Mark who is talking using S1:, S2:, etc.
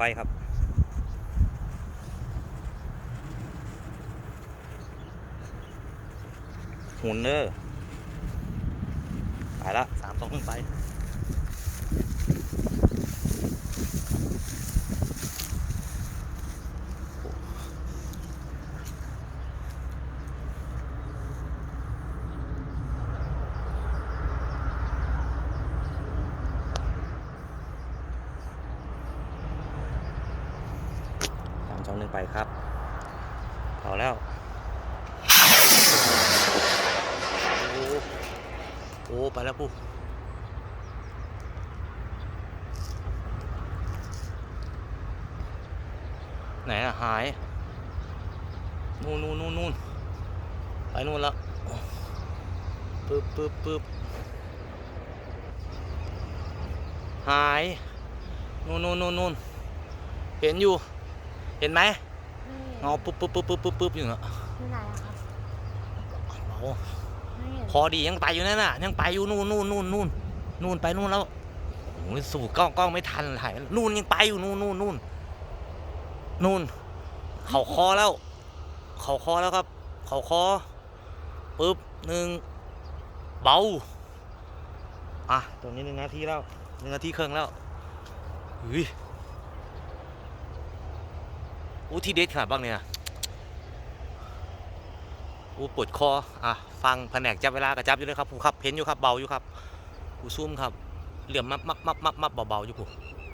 S1: ไฟครับ หุ่นเนอร์ไปละสามสองหนึ่งไป สามสองหนึ่งไปครับเผาแล้วโอ้โอ้ไปแล้วปุ๊ไหนอะหาย นู่นนู่นนู่นนู่นไปนู่นแล้วปึ๊บปึ๊บปึ๊บหาย นู่นนู่นนู่นนู่นเห็นอยู่ เห็นไหม
S2: นี่
S1: เงาปุ๊บปุ๊บปุ๊บปุ๊บปุ๊บปุ๊บอยู่เนอะ
S2: ที่ไหนอะครับ
S1: เบา
S2: ไม่เห็น
S1: พอดียังไปอยู่นั่นน่ะ ยังไปอยู่นู่นนู่นนู่นนู่นนู่นไปนู่นแล้วโอ้ยสู่กล้องกล้องไม่ทันถ่ายนู่นยังไปอยู่นู่นนู่นนู่นนู่น เขาคอแล้ว เขาคอแล้วครับ เขาคอปึ๊บหนึ่งเบาอะตรงนี้หนึ่งนาทีแล้วหนึ่งนาทีครึ่งแล้วอุ้ย อู้ที่เด็ดขนาดบ้างเนี่ยอู้ปวดคออะฟังแผนกจับเวลากับจับอยู่เลยครับผมครับเพ้นอยู่ครับเบาอยู่ครับอู้ซุ่มครับเหลื่อมมับมับมับมับมับเบาๆอยู่ผม